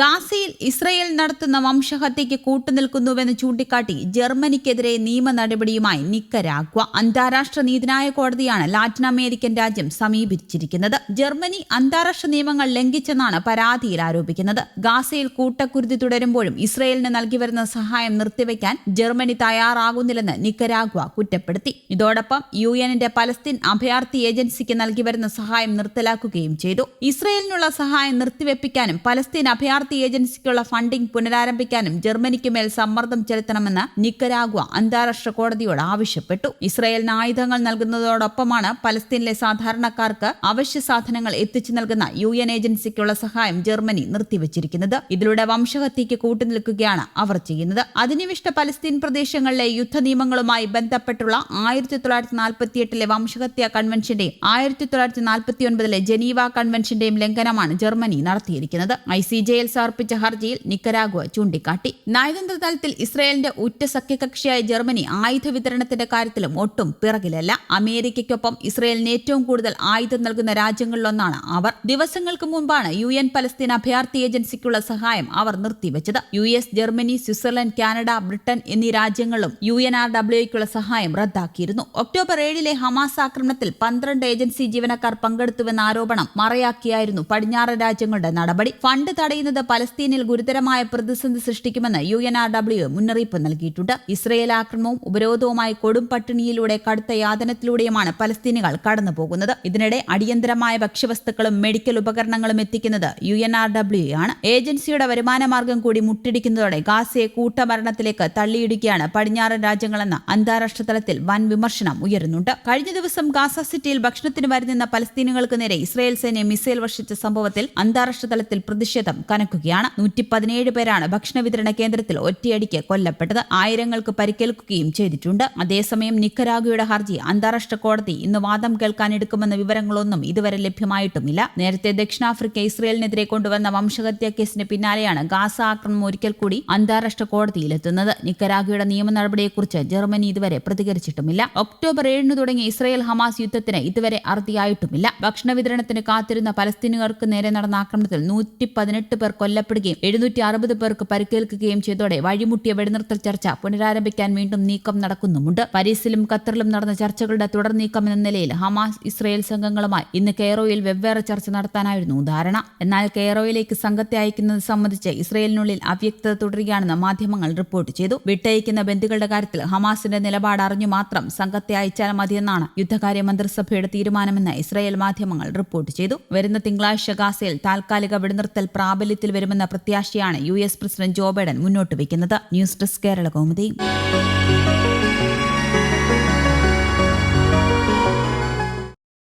ഗാസയിൽ ഇസ്രയേൽ നടത്തുന്ന വംശഹത്യയ്ക്ക് കൂട്ടുനിൽക്കുന്നുവെന്ന് ചൂണ്ടിക്കാട്ടി ജർമ്മനിക്കെതിരെ നിയമ നടപടിയുമായി നിക്കരാഗ്വ അന്താരാഷ്ട്ര നീതിന്യായ കോടതിയാണ് ലാറ്റിൻ അമേരിക്കൻ രാജ്യം സമീപിച്ചിരിക്കുന്നത്. ജർമ്മനി അന്താരാഷ്ട്ര നിയമങ്ങൾ ലംഘിച്ചെന്നാണ് പരാതിയിൽ ആരോപിക്കുന്നത്. ഗാസയിൽ കൂട്ടക്കുരുതി തുടരുമ്പോഴും ഇസ്രയേലിന് നൽകി വരുന്ന സഹായം നിർത്തിവെക്കാൻ ജർമ്മനി തയ്യാറാകുന്നില്ലെന്ന് നിക്കരാഗ്വ കുറ്റപ്പെടുത്തി. ഇതോടൊപ്പം യു എന്നിന്റെ പലസ്തീൻ അഭയാർത്ഥി ഏജൻസിക്ക് നൽകി വരുന്ന സഹായം നിർത്തലാക്കുകയും ചെയ്തു. ഇസ്രയേലിനുള്ള സഹായം നിർത്തിവെപ്പിക്കാനും പലസ്തീൻ അഭയാർത്ഥി ഏജൻസിക്കുള്ള ഫണ്ടിംഗ് പുനരാരംഭിക്കാനും ജർമ്മനിക്ക് മേൽ സമ്മർദ്ദം ചെലുത്തണമെന്ന് നിക്കരാഗ്വ അന്താരാഷ്ട്ര കോടതിയോട് ആവശ്യപ്പെട്ടു. ഇസ്രയേലിന് ആയുധങ്ങൾ നൽകുന്നതോടൊപ്പമാണ് പലസ്തീനിലെ സാധാരണക്കാർക്ക് അവശ്യ സാധനങ്ങൾ എത്തിച്ചു നൽകുന്ന യു എൻ ഏജൻസിക്കുള്ള സഹായം ജർമ്മനി നിർത്തിവച്ചിരിക്കുന്നത്. ഇതിലൂടെ വംശഹത്യയ്ക്ക് കൂട്ടുനിൽക്കുകയാണ് അവർ ചെയ്യുന്നത്. അധിനിവിഷ്ട പലസ്തീൻ പ്രദേശങ്ങളിലെ യുദ്ധ നിയമങ്ങളുമായി ബന്ധപ്പെട്ടുള്ള ആയിരത്തി തൊള്ളായിരത്തി നാൽപ്പത്തിയെട്ടിലെ വംശഹത്യ കൺവെൻഷന്റെയും ആയിരത്തി തൊള്ളായിരത്തി നാൽപ്പത്തി ഒൻപതിലെ ജനീവ കൺവെൻഷന്റെയും ലംഘനമാണ് ജർമ്മനി നടത്തിയിരിക്കുന്നത്. ഐ സി ജെയിൽ സമർപ്പിച്ച ഹർജിയിൽ നിക്കരാഗുവ ചൂണ്ടിക്കാട്ടി. നയതന്ത്ര തലത്തിൽ ഇസ്രയേലിന്റെ ഉറ്റ സഖ്യകക്ഷിയായ ജർമ്മനി ആയുധ വിതരണത്തിന്റെ കാര്യത്തിലും ഒട്ടും പിറകിലല്ല. അമേരിക്കയ്ക്കൊപ്പം ഇസ്രയേലിന് ഏറ്റവും കൂടുതൽ ആയുധം നൽകുന്ന രാജ്യങ്ങളിലൊന്നാണ് അവർ. ദിവസങ്ങൾക്ക് മുമ്പാണ് യു എൻ പലസ്തീൻ അഭയാർത്ഥി ഏജൻസിക്കുള്ള സഹായം അവർ നിർത്തിവെച്ചത്. U S Germany Switzerland Canada Britain എന്നീ രാജ്യങ്ങളും യു എൻ ആർ ഡബ്ല്യുക്കുള്ള സഹായം റദ്ദാക്കിയിരുന്നു. ഒക്ടോബർ ഏഴിലെ ഹമാസ് ആക്രമണത്തിൽ പന്ത്രണ്ട് ഏജൻസി ജീവനക്കാർ പങ്കെടുത്തുവെന്ന ആരോപണം മറയാക്കിയായിരുന്നു പടിഞ്ഞാറൻ രാജ്യങ്ങളുടെ നടപടി. ഫണ്ട് തടയുന്നത് പലസ്തീനിൽ ഗുരുതരമായ പ്രതിസന്ധി സൃഷ്ടിക്കുമെന്ന് യു എൻ ആർ ഡബ്ല്യു മുന്നറിയിപ്പ് നൽകിയിട്ടുണ്ട്. ഇസ്രയേൽ ആക്രമണവും ഉപരോധവുമായി കൊടും പട്ടിണിയിലൂടെ കടുത്ത യാതനത്തിലൂടെയുമാണ് പലസ്തീനികൾ കടന്നുപോകുന്നത്. ഇതിനിടെ അടിയന്തരമായ ഭക്ഷ്യവസ്തുക്കളും മെഡിക്കൽ ഉപകരണങ്ങളും എത്തിക്കുന്നത് യു എൻ ആർ ഡബ്ല്യു ആണ്. ഏജൻസിയുടെ വരുമാനമാർഗം കൂടി മുട്ടിടിക്കുന്നതോടെ ഗാസയെ കൂട്ടമരണത്തിലേക്ക് തള്ളിയിടുകയാണ് പടിഞ്ഞാറൻ രാജ്യങ്ങളെന്ന അന്താരാഷ്ട്ര തലത്തിൽ വൻ വിമർശനം ഉയരുന്നുണ്ട്. കഴിഞ്ഞ ദിവസം ഗാസ സിറ്റിയിൽ ഭക്ഷണത്തിന് വരുന്ന പലസ്തീനുകൾക്ക് നേരെ ഇസ്രയേൽ സൈന്യം മിസൈൽ വർഷിച്ച സംഭവത്തിൽ അന്താരാഷ്ട്ര തലത്തിൽ പ്രതിഷേധം കനക്കുകയാണ് നൂറ്റി പതിനേഴ് പേരാണ് ഭക്ഷണ വിതരണ കേന്ദ്രത്തിൽ ഒറ്റയടിക്ക് കൊല്ലപ്പെട്ടത്. ആയിരങ്ങൾക്ക് പരിക്കേൽക്കുകയും ചെയ്തിട്ടുണ്ട്. അതേസമയം നിക്കരാഗുയുടെ ഹർജി അന്താരാഷ്ട്ര കോടതി ഇന്ന് വാദം കേൾക്കാനെടുക്കുമെന്ന വിവരങ്ങളൊന്നും ഇതുവരെ ലഭ്യമായിട്ടുമില്ല നേരത്തെ ദക്ഷിണാഫ്രിക്ക ഇസ്രയേലിനെതിരെ കൊണ്ടുവന്ന വംശഹത്യാ കേസിന് പിന്നാലെയാണ് ഗാസ ആക്രമണം ഒരിക്കൽ കൂടി അന്താരാഷ്ട്ര കോടതിയിലെത്തുന്നത്. നിക്കരാഗുയുടെ നിയമ നടപടിയെക്കുറിച്ച് ജർമ്മനി ഇതുവരെ പ്രതികരിച്ചിട്ടുമില്ല. ഒക്ടോബർ ഏഴിന് തുടങ്ങിയ ഇസ്രയേൽ ഹമാസ് യുദ്ധത്തിന് ഇതുവരെ അറുതിയായിട്ടുമില്ല. ഭക്ഷണ വിതരണത്തിന് കാത്തിരുന്ന പലസ്തീനുകാർക്ക് നേരെ നടന്ന ആക്രമണത്തിൽ നൂറ്റി പതിനെട്ട് പേർ കൊല്ലപ്പെടുകയും എഴുന്നൂറ്റി അറുപത് പേർക്ക് പരിക്കേൽക്കുകയും ചെയ്തോടെ വഴിമുട്ടിയ വെടിനിർത്തൽ ചർച്ച പുനരാരംഭിക്കാൻ വീണ്ടും നീക്കം നടക്കുന്നുമുണ്ട്. പാരീസിലും ഖത്തറിലും നടന്ന ചർച്ചകളുടെ തുടർ നീക്കം എന്ന നിലയിൽ ഹമാസ് ഇസ്രയേൽ സംഘങ്ങളുമായി ഇന്ന് കെയറോയിൽ വെവ്വേറെ ചർച്ച നടത്താനായിരുന്നു ധാരണ. എന്നാൽ കെയറോയിലേക്ക് സംഘത്തെ അയക്കുന്നത് സംബന്ധിച്ച് ഇസ്രയേലിനുള്ളിൽ അവ്യക്തത തുടരുകയാണെന്ന് മാധ്യമങ്ങൾ റിപ്പോർട്ട് ചെയ്തു. വിട്ടയക്കുന്ന ബന്ധുക്കളുടെ കാര്യത്തിൽ ഹമാസിന്റെ നിലപാട് അറിഞ്ഞു മാത്രം സംഘത്തെ അയച്ചാൽ മതിയെന്നാണ് യുദ്ധകാര്യ മന്ത്രിസഭയുടെ തീരുമാനമെന്ന് ഇസ്രയേൽ മാധ്യമങ്ങൾ റിപ്പോർട്ട് ചെയ്തു. വരുന്ന തിങ്കളാഴ്ച ഗാസയിൽ താൽക്കാലിക വെടിനിർത്തൽ പ്രാബല്യത്തിൽ വരുമെന്ന പ്രത്യാശയാണ് U S president Joe Biden മുന്നോട്ട് വയ്ക്കുന്നത്. News desk Kerala Kaumudi.